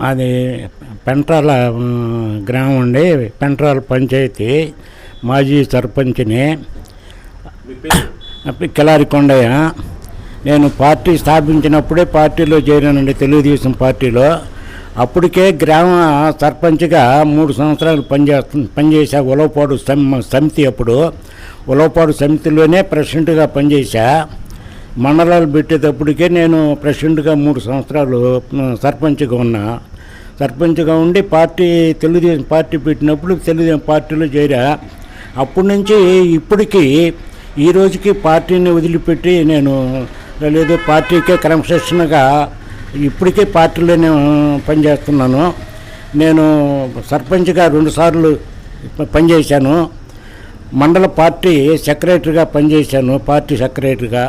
అది పెంట్రాల గ్రామం అండి. పెంట్రాల పంచాయతీ. మాజీ సర్పంచ్ని. కిలారి కొండయ్య. నేను పార్టీ స్థాపించినప్పుడే పార్టీలో చేరానండి తెలుగుదేశం పార్టీలో. అప్పటికే గ్రామ సర్పంచ్గా మూడు సంవత్సరాలు పనిచేస్తు పనిచేసా ఉలవపాడు సమ్- సమితి అప్పుడు. ఉలవపాడు సమితిలోనే ప్రెసిడెంట్గా పనిచేసా మండలాలు పెట్టేటప్పటికే నేను ప్రెసిడెంట్గా మూడు సంవత్సరాలు సర్పంచ్గా ఉన్నా. సర్పంచ్గా ఉండి పార్టీ తెలుగుదేశం పార్టీ పెట్టినప్పుడు తెలుగుదేశం పార్టీలో చేరా. అప్పటి నుంచి ఇప్పటికీ ఈ రోజుకి పార్టీని వదిలిపెట్టి నేను లేదు పార్టీకే క్రమశిక్షణగా ఇప్పటికే పార్టీలో నేను పనిచేస్తున్నాను. నేను సర్పంచ్గా రెండుసార్లు పనిచేశాను. మండల పార్టీ సెక్రటరీగా పనిచేశాను పార్టీ సెక్రటరీగా.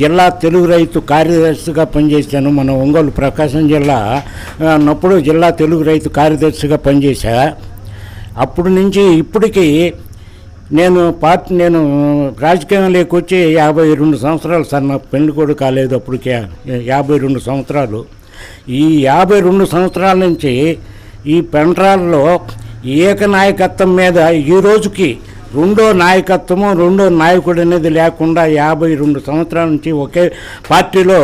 జిల్లా తెలుగు రైతు కార్యదర్శిగా పనిచేశాను. మన ఒంగోలు ప్రకాశం జిల్లా అన్నప్పుడు జిల్లా తెలుగు రైతు కార్యదర్శిగా పనిచేశా. అప్పటి నుంచి ఇప్పటికీ నేను పార్టీ నేను రాజకీయంలోకి వచ్చి యాభై రెండు సంవత్సరాలు సార్ నా పెళ్ళి కూడా కాలేదు అప్పటికే. యాభై రెండు సంవత్సరాలు. ఈ యాభై రెండు సంవత్సరాల నుంచి ఈ పెంట్రాల్లో ఏకనాయకత్వం మీద ఈ రోజుకి రెండో నాయకత్వము రెండో నాయకుడు అనేది లేకుండా యాభై రెండు సంవత్సరాల నుంచి ఒకే పార్టీలో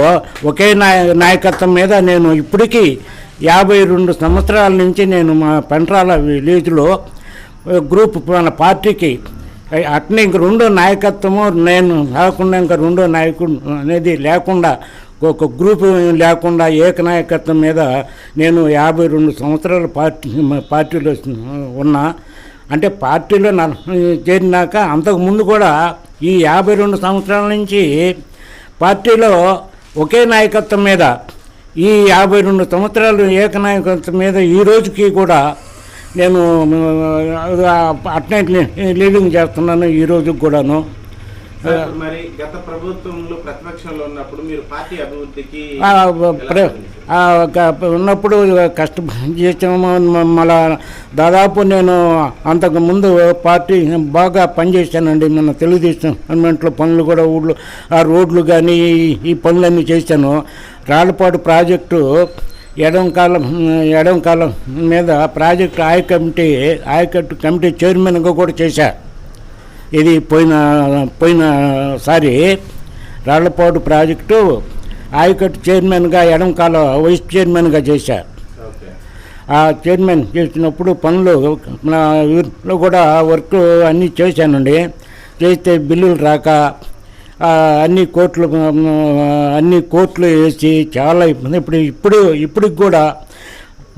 ఒకే నాయ నాయకత్వం మీద నేను ఇప్పటికీ యాభై రెండు సంవత్సరాల నుంచి నేను మా పెంట్రాల విలేజ్లో గ్రూప్ మన పార్టీకి అట్నే ఇంక రెండో నాయకత్వము నేను లేకుండా ఇంకా రెండో నాయకుడు అనేది లేకుండా ఒక గ్రూప్ లేకుండా ఏకనాయకత్వం మీద నేను యాభై రెండు సంవత్సరాల పార్టీ పార్టీలో ఉన్నా అంటే పార్టీలో చేరినాక అంతకుముందు కూడా ఈ యాభై రెండు సంవత్సరాల నుంచి పార్టీలో ఒకే నాయకత్వం మీద ఈ యాభై రెండు సంవత్సరాలు ఏకనాయకత్వం మీద ఈ రోజుకి కూడా నేను ఆ, అట్నే లీడింగ్ చేస్తున్నాను ఈ రోజుకి కూడాను. మరి గత ప్రభుత్వంలో ప్రతిపక్షంలో ఉన్నప్పుడు మీరు పార్టీ అభివృద్ధికి కష్టం చేసాము మళ్ళా దాదాపు నేను అంతకు ముందు పార్టీ బాగా పనిచేశానండి. మన తెలుగుదేశం గవర్నమెంట్లో పనులు కూడా ఊళ్ళో ఆ రోడ్లు కానీ ఈ పనులన్నీ చేశాను. రాళ్ళపాడు ప్రాజెక్టు ఎడం కాలం ఎడం కాలం మీద ప్రాజెక్టు ఆయ్ కమిటీ ఆయకట్టు కమిటీ చైర్మన్గా కూడా చేశా. ఇది పోయిన పోయినసారి రాళ్ళపాడు ప్రాజెక్టు ఆయకట్టు చైర్మన్గా ఎడంకాల వైస్ చైర్మన్గా చేశా ఓకే. ఆ చైర్మన్ చేసినప్పుడు పనులు నా ఊరిలో కూడా వర్క్ అన్నీ చేశానండి. చేస్తే బిల్లులు రాక అన్ని కోట్లు అన్ని కోట్లు వేసి చాలా ఇబ్బంది. ఇప్పుడు ఇప్పుడు ఇప్పటికి కూడా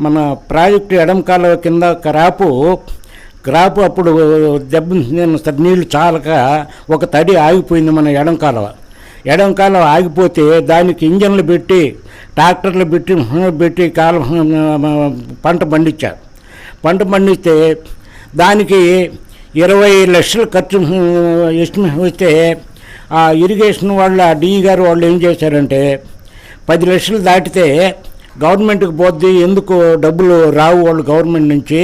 మన ప్రాజెక్టు ఎడం కాలువ కింద క్రాపు క్రాప్ అప్పుడు దెబ్బ నీళ్ళు నీళ్ళు చాలక ఒక తడి ఆగిపోయింది మన ఎడం కాలువ. ఎడం కాలువ ఆగిపోతే దానికి ఇంజన్లు పెట్టి ట్రాక్టర్లు పెట్టి పెట్టి కాలం పంట పండించారు పంట పండిస్తే దానికి ఇరవై లక్షలు ఖర్చు వస్తే ఆ ఇరిగేషన్ వాళ్ళ డిఈ గారు వాళ్ళు ఏం చేశారంటే పది లక్షలు దాటితే గవర్నమెంట్కి పోద్ది ఎందుకు డబ్బులు రావు వాళ్ళు గవర్నమెంట్ నుంచి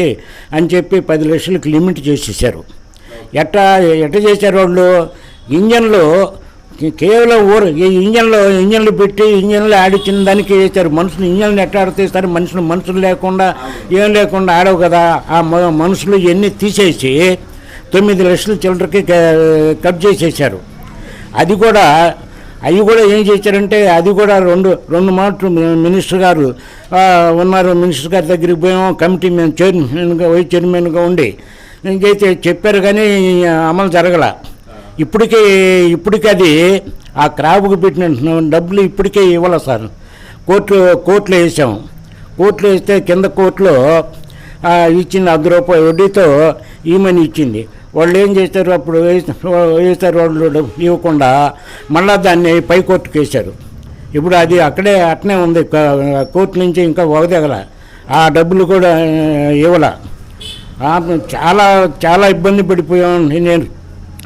అని చెప్పి పది లక్షలకు లిమిట్ చేసేసారు ఎట్టా ఎట్ట చేశారు వాళ్ళు? ఇంజన్లు కేవలం ఊరు ఈ ఇంజన్లో ఇంజన్లు పెట్టి ఇంజన్లు ఆడిచ్చిన దానికి వేశారు. మనుషులు ఇంజన్లు ఎట్లా ఆడితేస్తారు మనుషులు మనుషులు లేకుండా ఏం లేకుండా ఆడవు కదా ఆ మనుషులు ఇవన్నీ తీసేసి తొమ్మిది లక్షల చిల్లరకి కట్ చేసేసారు అది కూడా అవి కూడా ఏం చేశారంటే అది కూడా రెండు రెండు మాటలు మినిస్టర్ గారు ఉన్నారు. మినిస్టర్ గారి దగ్గరికి పోయాము కమిటీ మేము చైర్మన్గా వైస్ చైర్మన్గా ఉండి ఇంకైతే చెప్పారు కానీ అమలు జరగల. ఇప్పటికే ఇప్పటికీ అది ఆ క్రాబ్కి పెట్టిన డబ్బులు ఇప్పటికే ఇవ్వాల సార్. కోర్టు కోర్టులో వేసాము కోర్టులో వేస్తే కింద కోర్టులో ఇచ్చింది అర్ధ రూపాయలు వడ్డీతో ఈమని ఇచ్చింది. వాళ్ళు ఏం చేస్తారు అప్పుడు వేస్తారు వాళ్ళు ఇవ్వకుండా మళ్ళా దాన్ని పై కోర్టుకు వేశారు. ఇప్పుడు అది అక్కడే అట్నే ఉంది. కోర్టు నుంచి ఇంకా వగదగల. ఆ డబ్బులు కూడా ఇవ్వాల. చాలా చాలా ఇబ్బంది పడిపోయాను నేను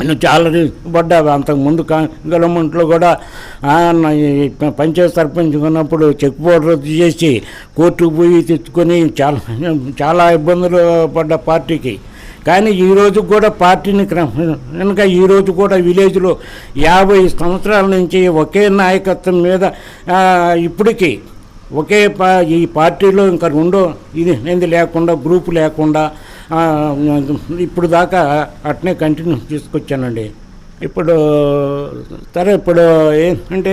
నేను చాలా పడ్డా. అంతకుముందు గవర్నమెంట్లో కూడా ఆ, పంచాయత్ సర్పంచ్ ఉన్నప్పుడు చెక్ బోర్డు రద్దు చేసి కోర్టుకు పోయి తెచ్చుకొని చాలా చాలా ఇబ్బందులు పడ్డ పార్టీకి. కానీ ఈ రోజు కూడా పార్టీని కనుక ఈ రోజు కూడా విలేజ్లో యాభై సంవత్సరాల నుంచి ఒకే నాయకత్వం మీద ఇప్పటికీ ఒకే పా ఈ పార్టీలో ఇంకా రెండో ఇది ఏంది లేకుండా గ్రూప్ లేకుండా ఇప్పుడు దాకా అట్నే కంటిన్యూ తీసుకొచ్చానండి. ఇప్పుడు సరే ఇప్పుడు ఏంటంటే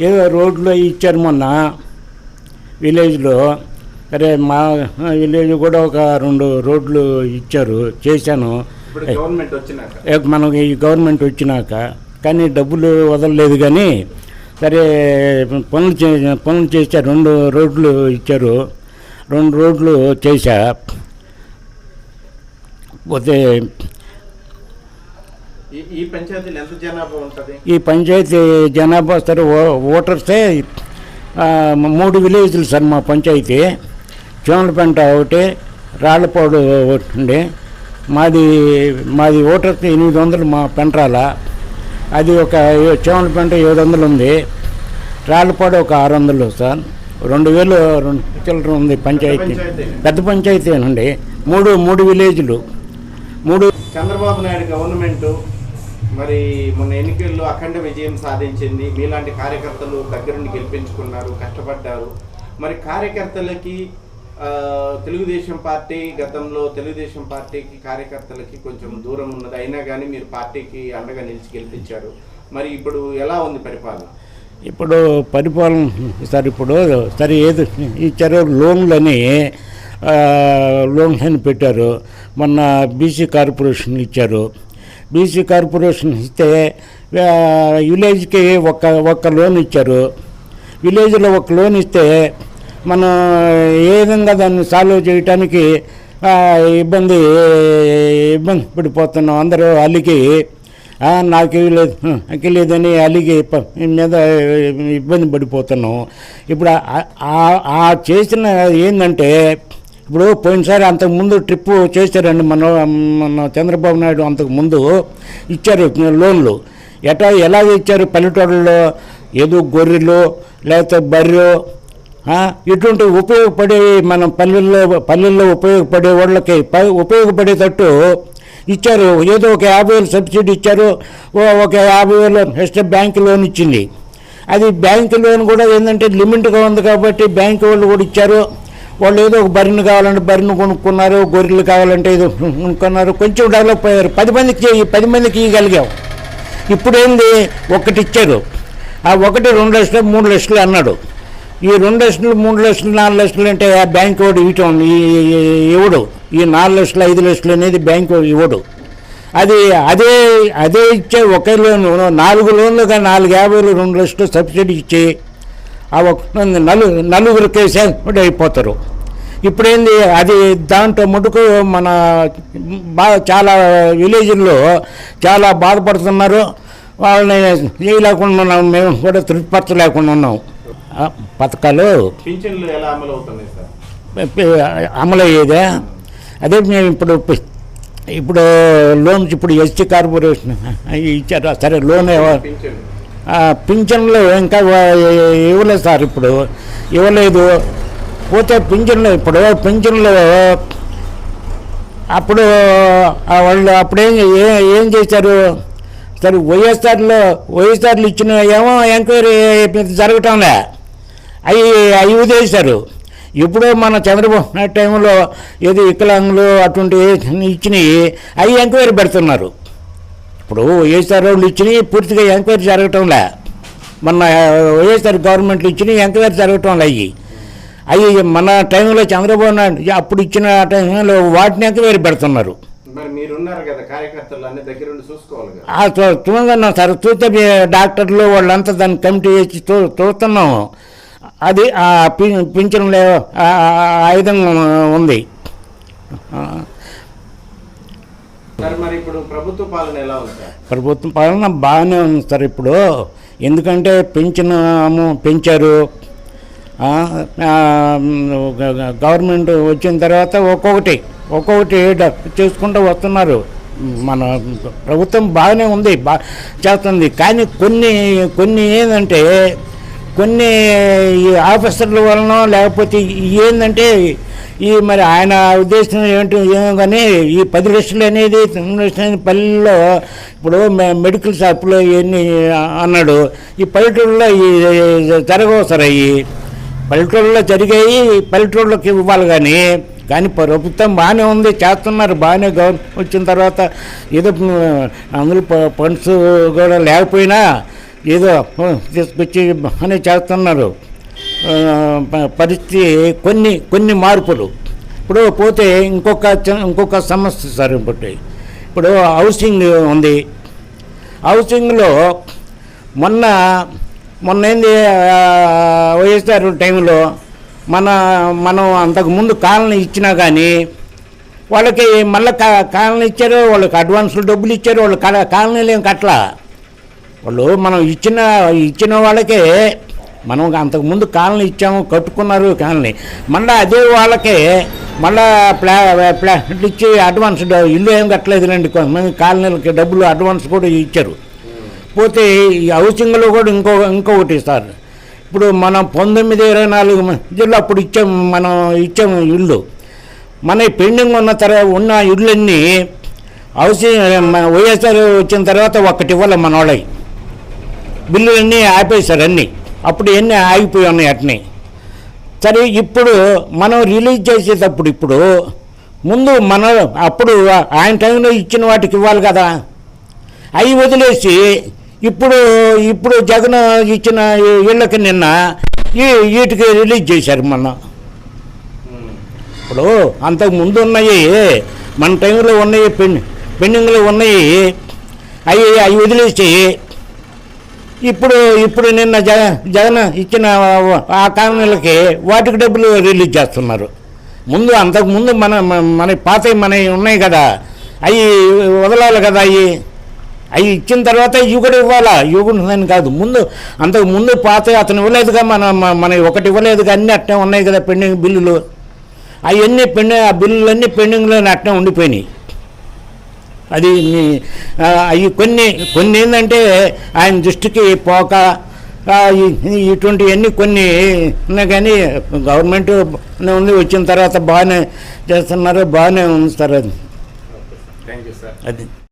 ఏదో రోడ్లో ఇచ్చారు మొన్న విలేజ్లో సరే మా విలేజ్ కూడా ఒక రెండు రోడ్లు ఇచ్చారు చేశాను. మనకి ఈ గవర్నమెంట్ వచ్చినాక కానీ డబ్బులు వదలలేదు కానీ సరే పనులు చే పనులు చేశా రెండు రోడ్లు ఇచ్చారు. రెండు రోడ్లు చేశా పోతే ఈ పంచాయతీ జనాభా సరే ఓటర్సే మూడు విలేజ్లు సార్ మా పంచాయతీ. చోమలపెంట ఒకటి రాళ్ళపాడు ఒకటి ఉండే మాది మాది ఓటర్స్ ఎనిమిది వందలు మా పెంట్రాల అది ఒక ఏ- చోమలపెంట ఏడు వందలు ఉంది. రాళ్ళపాడు ఒక ఆరు వందలు సార్. రెండు వేలు రెండు చిల్లర ఉంది పంచాయతీ. పెద్ద పంచాయతీ అండి. మూడు మూడు విలేజ్లు. మూడు చంద్రబాబు నాయుడు గవర్నమెంట్ మరి మొన్న ఎన్నికల్లో అఖండ విజయం సాధించింది. మీలాంటి కార్యకర్తలు దగ్గరుండి గెలిపించుకున్నారు కష్టపడ్డారు. మరి కార్యకర్తలకి తెలుగుదేశం పార్టీ గతంలో తెలుగుదేశం పార్టీకి కార్యకర్తలకి కొంచెం దూరం ఉన్నది. అయినా కానీ మీరు పార్టీకి అండగా నిలిచి గెలిపించారు. మరి ఇప్పుడు ఎలా ఉంది పరిపాలన? ఇప్పుడు పరిపాలన సార్ ఇప్పుడు సరే ఏది ఇచ్చారో లోన్లని లోన్స్ అని పెట్టారు. మొన్న బీసీ కార్పొరేషన్ ఇచ్చారు. బీసీ కార్పొరేషన్ ఇస్తే విలేజ్కి ఒక ఒక్క లోన్ ఇచ్చారు. విలేజ్లో ఒక లోన్ ఇస్తే మనం ఏ విధంగా దాన్ని సాల్వ్ చేయటానికి ఇబ్బంది ఇబ్బంది పడిపోతున్నాం. అందరూ అలికి నాకు లేదు నాకు లేదని అలిగి మీద ఇబ్బంది పడిపోతున్నాం. ఇప్పుడు ఆ- చేసిన ఏంటంటే ఇప్పుడు పోయినసారి అంతకుముందు ట్రిప్ చేశారండి మన మన చంద్రబాబు నాయుడు అంతకు ముందు ఇచ్చారు లోన్లు. ఎటా ఎలాగ ఇచ్చారు పల్లెటూళ్ళలో ఏదో గొర్రెలు లేకపోతే బర్రెలు ఇటువంటి ఉపయోగపడే మనం పల్లెల్లో పల్లెల్లో ఉపయోగపడే వాళ్ళకి ప- ఉపయోగపడేటట్టు ఇచ్చారు. ఏదో ఒక యాభై వేలు సబ్సిడీ ఇచ్చారు. ఓ- ఒక యాభై వేలు ఎస్టేట్ బ్యాంక్ లోన్ ఇచ్చింది. అది బ్యాంక్ లోన్ కూడా ఏంటంటే లిమిట్గా ఉంది కాబట్టి బ్యాంక్ వాళ్ళు కూడా ఇచ్చారు. వాళ్ళు ఏదో ఒక బరిని కావాలంటే బరిని కొనుక్కున్నారు గొర్రెలు కావాలంటే ఏదో కొనుక్కున్నారు. కొంచెం డెవలప్ అయ్యారు. పది మందికి చేయి- పది మందికి ఇవ్వగలిగాం ఇప్పుడు ఏంది ఒకటి ఇచ్చారు. ఆ ఒకటి రెండు లక్షలు మూడు లక్షలు అన్నాడు. ఈ రెండు లక్షలు మూడు లక్షలు నాలుగు లక్షలు అంటే ఆ బ్యాంక్ వాడు ఇవ్వటం ఈ- ఇవ్వడు ఈ నాలుగు లక్షలు ఐదు లక్షలు అనేది బ్యాంక్ ఇవ్వడు. అది అదే అదే ఇచ్చే ఒకే లోన్ నాలుగు లోన్లుగా నాలుగు యాభైలు రెండు లక్షలు సబ్సిడీ ఇచ్చి ఆ ఒక నలు నలుగురికి కూడా అయిపోతారు. ఇప్పుడేంది? అది దాంట్లో మటుకు మన బాగా చాలా విలేజ్లో చాలా బాధపడుతున్నారు. వాళ్ళని చేయలేకుండా ఉన్నాం మేము కూడా తృప్తిపరచలేకుండా ఉన్నాం. పథకాలు అమలయ్యేదే. అదే మేము ఇప్పుడు ఇప్పుడు లోన్స్ ఇప్పుడు ఎస్టీ కార్పొరేషన్ ఇచ్చారు. సరే లోన్ పింఛన్లు ఇంకా ఇవ్వలేదు సార్ ఇప్పుడు. ఇవ్వలేదు. పోతే పింఛన్లు ఇప్పుడు పింఛన్లు అప్పుడు ఆ వాళ్ళు అప్పుడేం ఏ- ఏం చేశారు? సరే వైఎస్ఆర్లో వైఎస్ఆర్లు ఇచ్చిన ఏమో ఎంక్వైరీ జరగటంలే. అవి అవి వదిలేశారు. ఇప్పుడు మన చంద్రబాబు నాయుడు టైంలో ఏదో వికలాంగులు అటువంటి ఇచ్చినవి అవి ఎంక్వైరీ పెడుతున్నారు. ఇప్పుడు వైఎస్ఆర్ వాళ్ళు ఇచ్చినవి పూర్తిగా ఎంక్వైరీ జరగటంలే. మొన్న వైఎస్ఆర్ గవర్నమెంట్లు ఇచ్చినవి ఎంక్వైరీ జరగటంలే అవి అవి మన టైంలో చంద్రబాబు నాయుడు అప్పుడు ఇచ్చిన టైంలో వాటిని ఎంక్వైరీ పెడుతున్నారు. చూస్తున్నాం సార్ చూస్తే డాక్టర్లు వాళ్ళంతా దాన్ని కమిటీ వేసి చూ చూస్తున్నాం అది ఆ పింఛన్లు ఆ ఆ విధంగా ఉంది. ప్రభుత్వ పాలన ఎలా ఉంది సార్? ప్రభుత్వం పాలన బాగానే ఉంది సార్ ఇప్పుడు. ఎందుకంటే పెంచిన పెంచారు. గవర్నమెంట్ వచ్చిన తర్వాత ఒక్కొక్కటి ఒక్కొక్కటి చేసుకుంటూ వస్తున్నారు. మన ప్రభుత్వం బాగానే ఉంది బా చేస్తుంది. కానీ కొన్ని కొన్ని ఏంటంటే కొన్ని ఈ ఆఫీసర్ల వలన లేకపోతే ఏంటంటే ఈ మరి ఆయన ఉద్దేశం ఏంటి ఏమో కానీ ఈ పది లక్షలు అనేది తొమ్మిది లక్షలు పల్లెల్లో ఇప్పుడు మె- మెడికల్ షాప్లో ఇవన్నీ అన్నాడు. ఈ పల్లెటూరులో ఈ జరగవు సార్ అవి. పల్లెటూళ్ళలో జరిగాయి పల్లెటూళ్ళకి ఇవ్వాలి కానీ కానీ ప్రభుత్వం బాగానే ఉంది చేస్తున్నారు బాగానే గవర్నమెంట్ వచ్చిన తర్వాత ఏదో అందులో ఫండ్స్ కూడా లేకపోయినా ఏదో తీసుకొచ్చి బాగానే చేస్తున్నారు. పరిస్థితి కొన్ని కొన్ని మార్పులు. ఇప్పుడు పోతే ఇంకొక ఇంకొక సమస్య సార్ ఇప్పుడు ఇప్పుడు హౌసింగ్ ఉంది. హౌసింగ్లో మొన్న మొన్న ఏంది వైఎస్ఆర్ టైంలో మన మనం అంతకుముందు కాలనీ ఇచ్చినా కానీ వాళ్ళకి మళ్ళీ కా కాలనీ ఇచ్చారు వాళ్ళకి అడ్వాన్సులు డబ్బులు ఇచ్చారు వాళ్ళు కాలనీలు ఏం కట్టలా. వాళ్ళు మనం ఇచ్చిన ఇచ్చిన వాళ్ళకే మనం అంతకుముందు కాలనీ ఇచ్చాము కట్టుకున్నారు కాలనీ. మళ్ళీ అదే వాళ్ళకే మళ్ళా ప్లా ప్లాట్ ఇచ్చి అడ్వాన్స్ ఇల్లు ఏం కట్టలేదులేండి. కొంతమంది కాలనీలకి డబ్బులు అడ్వాన్స్ కూడా ఇచ్చారు. పోతే ఈ హౌసింగ్లో కూడా ఇంకో ఇంకొకటి సార్ ఇప్పుడు మనం పంతొమ్మిది ఇరవై నాలుగు మధ్యలో అప్పుడు ఇచ్చాం మనం ఇచ్చాము ఇల్లు. మన పెండింగ్ ఉన్న తర్వాత ఉన్న ఇళ్ళన్నీ హౌసింగ్ మన వైఎస్ఆర్ వచ్చిన తర్వాత ఒక్కటి ఇవ్వాలి మన వాళ్ళకి బిల్లులన్నీ ఆపేశారు అన్నీ. అప్పుడు ఎన్ని ఆగిపోయి ఉన్నాయి అట్నే. సరే ఇప్పుడు మనం రిలీజ్ చేసేటప్పుడు ఇప్పుడు ముందు మన అప్పుడు ఆయన టైంలో ఇచ్చిన వాటికి ఇవ్వాలి కదా. అవి వదిలేసి ఇప్పుడు ఇప్పుడు జగన్ ఇచ్చిన ఇళ్ళకి నిన్న ఈ వీటికి రిలీజ్ చేశారు మొన్న. ఇప్పుడు అంతకు ముందు ఉన్నాయి మన టైంలో ఉన్నాయి పెండింగ్లో ఉన్నాయి అవి అవి వదిలేసి ఇప్పుడు ఇప్పుడు నిన్న జగ జగన్ ఇచ్చిన ఆ కాలనీలకి వాటికి డబ్బులు రిలీజ్ చేస్తున్నారు. ముందు అంతకు ముందు మన మన- పాత మన ఉన్నాయి కదా. అవి వదలాలి కదా అవి. అవి ఇచ్చిన తర్వాత ఇవి కూడా ఇవ్వాలా? ఇవి కూడా అని కాదు. ముందు అంతకు ముందు పాత అతను ఇవ్వలేదుగా మన మన- ఒకటి ఇవ్వలేదుగా అన్నీ అట్నే ఉన్నాయి కదా పెండింగ్ బిల్లులు. అవన్నీ పెండింగ్ ఆ బిల్లులన్నీ పెండింగ్లోనే అట్నే ఉండిపోయినాయి. అది మీ- అవి కొన్ని కొన్ని ఏంటంటే ఆయన దృష్టికి పోక ఇటువంటివన్నీ కొన్ని ఉన్నాయి కానీ గవర్నమెంట్ ఉంది వచ్చిన తర్వాత బాగానే చేస్తున్నారు బాగానే ఉంది సార్ అది. థ్యాంక్ యూ సార్ అది.